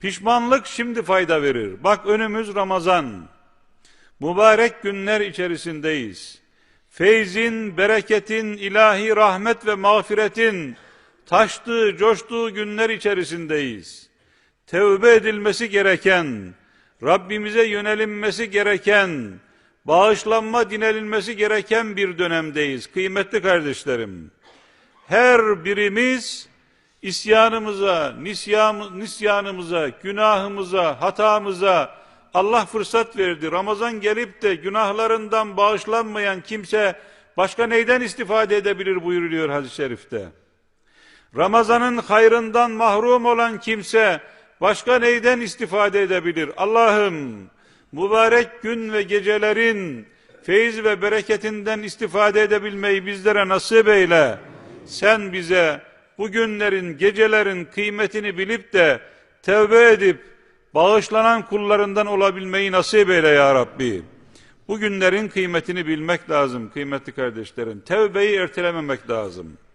Pişmanlık şimdi fayda verir. Bak önümüz Ramazan. Mübarek günler içerisindeyiz. Feyzin, bereketin, ilahi rahmet ve mağfiretin taştığı, coştuğu günler içerisindeyiz. Tevbe edilmesi gereken, Rabbimize yönelinmesi gereken, bağışlanma dinlenilmesi gereken bir dönemdeyiz. Kıymetli kardeşlerim, her birimiz isyanımıza, nisyanımıza, günahımıza, hatamıza Allah fırsat verdi. Ramazan gelip de günahlarından bağışlanmayan kimse başka neyden istifade edebilir buyuruluyor hadis-i şerifte. Ramazanın hayrından mahrum olan kimse başka neyden istifade edebilir? Allah'ım mübarek gün ve gecelerin feyiz ve bereketinden istifade edebilmeyi bizlere nasip eyle. Sen bize bu günlerin, gecelerin kıymetini bilip de tevbe edip bağışlanan kullarından olabilmeyi nasip eyle ya Rabbi. Bu günlerin kıymetini bilmek lazım kıymetli kardeşlerim. Tevbeyi ertelememek lazım.